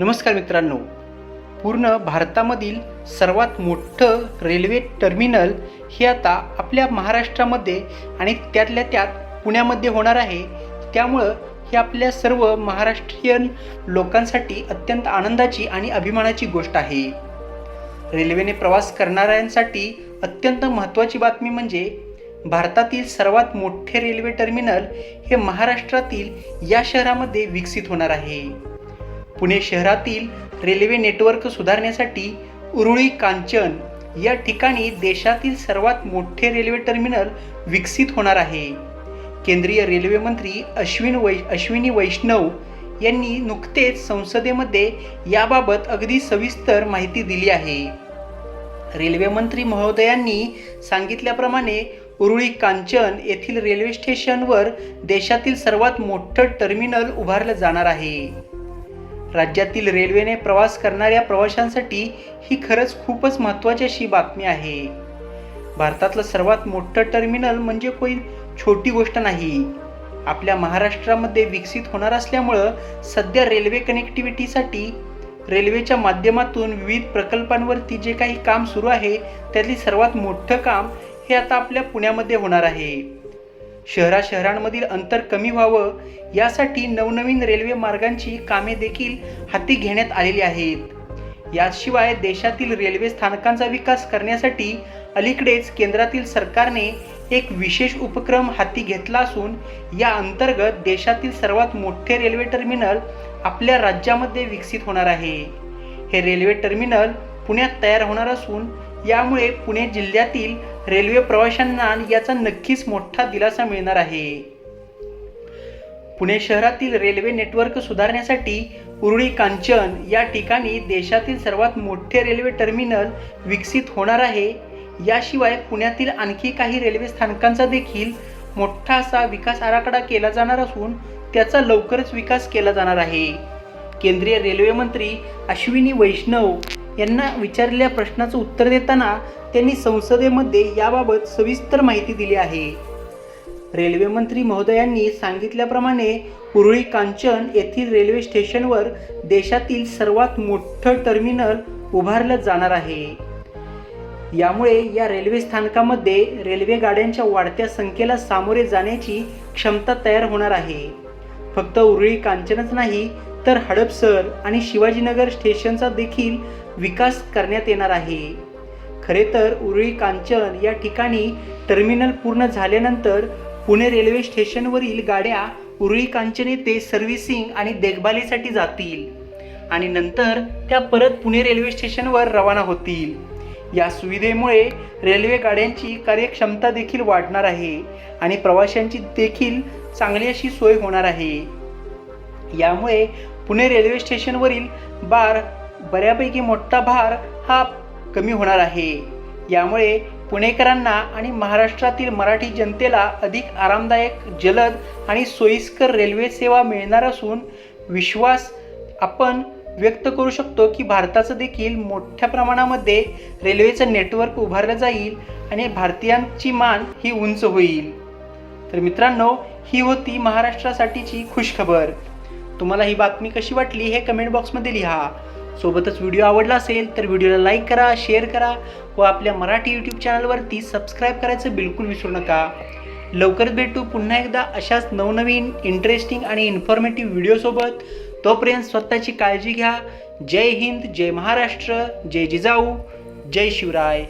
नमस्कार मित्रांनो. पूर्ण भारतामधील सर्वात मोठं रेल्वे टर्मिनल हे आता आपल्या महाराष्ट्रामध्ये आणि त्यातल्या त्यात पुण्यामध्ये होणार आहे. त्यामुळं ही आपल्या सर्व महाराष्ट्रीयन लोकांसाठी अत्यंत आनंदाची आणि अभिमानाची गोष्ट आहे. रेल्वेने प्रवास करणाऱ्यांसाठी अत्यंत महत्त्वाची बातमी म्हणजे भारतातील सर्वात मोठे रेल्वे टर्मिनल हे महाराष्ट्रातील या शहरामध्ये विकसित होणार आहे. पुणे शहरातील रेल्वे नेटवर्क सुधारण्यासाठी उरुळी कांचन या ठिकाणी देशातील सर्वात मोठे रेल्वे टर्मिनल विकसित होणार आहे. केंद्रीय रेल्वे मंत्री अश्विन वै अश्विनी वैष्णव यांनी नुकतेच संसदेमध्ये याबाबत अगदी सविस्तर माहिती दिली आहे. रेल्वे मंत्री महोदयांनी सांगितल्याप्रमाणे उरुळी कांचन येथील रेल्वे स्टेशनवर देशातील सर्वात मोठं टर्मिनल उभारलं जाणार आहे. राज्यातील रेल्वेने प्रवास करणाऱ्या प्रवाशांसाठी ही खरंच खूपच महत्त्वाची अशी बातमी आहे. भारतातलं सर्वात मोठं टर्मिनल म्हणजे कोई छोटी गोष्ट नाही. आपल्या महाराष्ट्रामध्ये विकसित होणार असल्यामुळं सध्या रेल्वे कनेक्टिव्हिटीसाठी रेल्वेच्या माध्यमातून विविध प्रकल्पांवरती जे काही काम सुरू आहे त्यातली सर्वात मोठं काम हे आता आपल्या पुण्यामध्ये होणार आहे. शहरा शहरांमधील अंतर कमी व्हावं यासाठी नवनवीन रेल्वे मार्गांची कामे देखील हाती घेण्यात आलेली आहेत. याशिवाय देशातील रेल्वे स्थानकांचा विकास करण्यासाठी अलीकडेच केंद्रातील सरकारने एक विशेष उपक्रम हाती घेतला असून या अंतर्गत देशातील सर्वात मोठे रेल्वे टर्मिनल आपल्या राज्यामध्ये विकसित होणार आहे. हे रेल्वे टर्मिनल पुण्यात तयार होणार असून यामुळे पुणे जिल्ह्यातील रेल्वे प्रवाशांना याचा नक्कीच मोठा दिलासा मिळणार आहे. पुणे शहरातील रेल्वे नेटवर्क सुधारण्यासाठी उरुळी कांचन या ठिकाणी देशातील सर्वात मोठे रेल्वे टर्मिनल विकसित होणार आहे. याशिवाय पुण्यातील आणखी काही रेल्वे स्थानकांचा देखील मोठा असा विकास आराखडा केला जाणार असून त्याचा लवकरच विकास केला जाणार आहे. केंद्रीय रेल्वे मंत्री अश्विनी वैष्णव यांना विचारलेल्या प्रश्नाचं उत्तर देताना त्यांनी संसदेमध्ये याबाबत सविस्तर माहिती दिली आहे. रेल्वे मंत्री महोदयांनी सांगितल्याप्रमाणे उरुळी कांचन येथील रेल्वे स्टेशनवर देशातील सर्वात मोठं टर्मिनल उभारलं जाणार आहे. यामुळे या रेल्वे स्थानकामध्ये रेल्वे गाड्यांच्या वाढत्या संख्येला सामोरे जाण्याची क्षमता तयार होणार आहे. फक्त उरुळी कांचनच नाही तर हडपसर आणि शिवाजीनगर स्टेशनचा देखील विकास करण्यात येणार आहे. खरे तर उरळी कांचन या ठिकाणी टर्मिनल पूर्ण झाल्यानंतर पुणे रेल्वे स्टेशनवरील गाड्या उरळी कांचन येथे सर्व्हिसिंग आणि देखभालीसाठी जातील आणि नंतर त्या परत पुणे रेल्वे स्टेशनवर रवाना होतील. या सुविधेमुळे रेल्वे गाड्यांची कार्यक्षमता देखील वाढणार आहे आणि प्रवाशांची देखील चांगली अशी सोय होणार आहे. यामुळे पुणे रेल्वे स्टेशनवरील बार बऱ्यापैकी मोठा भार हा कमी होणार आहे. यामुळे पुणेकरांना आणि महाराष्ट्रातील मराठी जनतेला अधिक आरामदायक जलद आणि सोयीस्कर रेल्वे सेवा मिळणार असून विश्वास आपण व्यक्त करू शकतो की भारताचं देखील मोठ्या प्रमाणामध्ये रेल्वेचं नेटवर्क उभारलं जाईल आणि भारतीयांची मान ही उंच होईल. तर मित्रांनो ही होती महाराष्ट्रासाठीची खुशखबर. तुम्हाला ही बातमी कशी वाटली हे कमेंट बॉक्समध्ये लिहा. सोबतच व्हिडिओ आवडला असेल तर व्हिडिओला लाईक करा शेअर करा व आपल्या मराठी यूट्यूब चॅनलवरती सबस्क्राईब करायचं बिलकुल विसरू नका. लवकरच भेटू पुन्हा एकदा अशाच नवनवीन इंटरेस्टिंग आणि इन्फॉर्मेटिव्ह व्हिडिओसोबत तोपर्यंत स्वतःची काळजी घ्या. जय हिंद जय महाराष्ट्र जय जिजाऊ जय शिवराय.